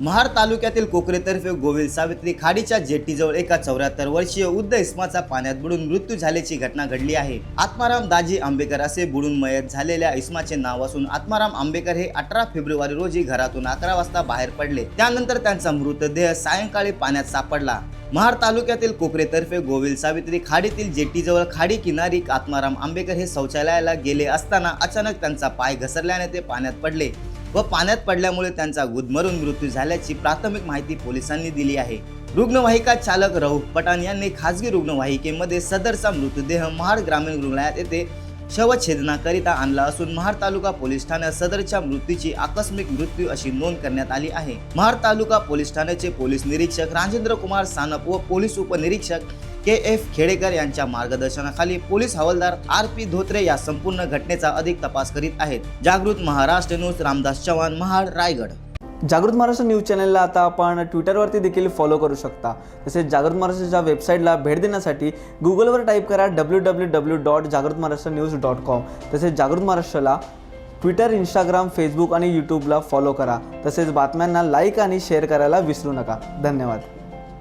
महाड तालुक्यातील कोकरेतर्फे गोविल सावित्री खाडीच्या जेटीजवळ एका चौऱ्याहत्तर वर्षीय उद्ध इस्माचा पाण्यात बुडून मृत्यू झाल्याची घटना घडली आहे. आत्माराम दाजी आंबेकर असे बुडून मयत झालेल्या इस्माचे नाव असून आत्माराम आंबेकर हे अठरा फेब्रुवारी रोजी घरातून अकरा वाजता बाहेर पडले. त्यानंतर त्यांचा मृतदेह सायंकाळी पाण्यात सापडला. महाड तालुक्यातील कोकरेतर्फे गोविल सावित्री खाडीतील जेटीजवळ खाडी किनारी आत्माराम आंबेकर हे शौचालयाला गेले असताना अचानक त्यांचा पाय घसरल्याने ते पाण्यात पडले. व पाण्यात पडल्यामुळे त्यांचा गुदमरून मृत्यू झाल्याची प्राथमिक माहिती पोलिसांनी दिली आहे. रुग्णवाहिका चालक रऊफ पठाण यांनी खासगी रुग्णवाहिकेमध्ये सदरचा मृतदेह महाड ग्रामीण रुग्णालयात येथे शवछेदनाकरिता आणला असून महाड तालुका पोलीस ठाण्यात सदरच्या मृत्यूची आकस्मिक मृत्यू अशी नोंद करण्यात आली आहे. महाड तालुका पोलीस ठाण्याचे पोलीस निरीक्षक राजेंद्र कुमार सानप व पोलीस उपनिरीक्षक के एफ खेडेकर यांच्या मार्गदर्शनाखाली पोलीस हवालदार आर पी धोत्रे या संपूर्ण घटनेचा अधिक तपास करीत आहेत. जागृत महाराष्ट्र न्यूज रामदास चव्हाण महाड रायगड. जागृत महाराष्ट्र न्यूज चॅनलला आता आपण ट्विटरवरती देखील फॉलो करू शकता. तसेच जागृत महाराष्ट्राच्या वेबसाईटला भेट देण्यासाठी गुगलवर टाईप करा डब्ल्यू डब्ल्यू डब्ल्यू डॉट जागृत महाराष्ट्र न्यूज डॉट कॉम तसेच जागृत महाराष्ट्राला ट्विटर इंस्टाग्राम फेसबुक आणि यूट्यूबला फॉलो करा. तसेच बातम्यांना लाईक आणि शेअर करायला विसरू नका. धन्यवाद.